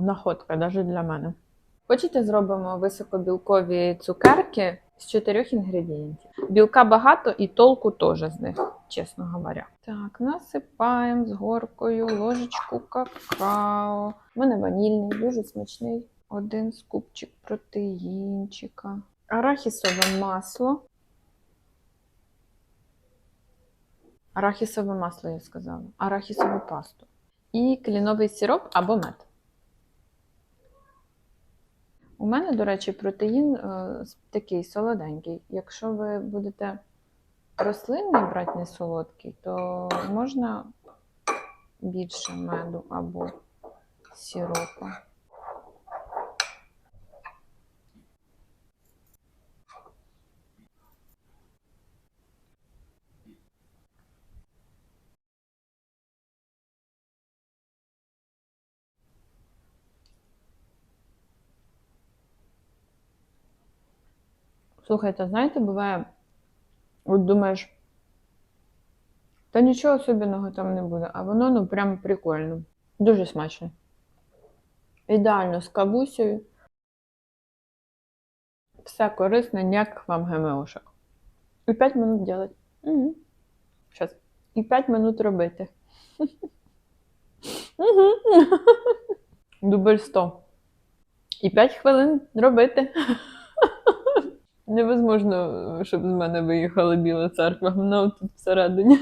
Находка навіть для мене. Хочете, зробимо високобілкові цукерки з чотирьох інгредієнтів. Білка багато і толку теж з них, чесно говоря. Так, насипаємо з горкою ложечку какао. У мене ванільний, дуже смачний. Один скупчик протеїнчика. Арахісове масло. Арахісове масло, я сказала. Арахісову пасту. І кліновий сироп або мед. У мене, до речі, протеїн е, такий солоденький. Якщо ви будете рослинний брати не солодкий, то можна більше меду або сиропу. Слухайте, знаєте, буває, от думаєш, та нічого особливого там не буде, а воно ну прям прикольно. Дуже смачно. Ідеально з кавусею. Все корисне, ніяких вам ГМОшок. І 5 минут делать. Угу. Щас. І 5 минут робити. Дубль 100. І 5 хвилин робити. Невозможно, щоб з мене виїхала біла церква. Вона тут всередині.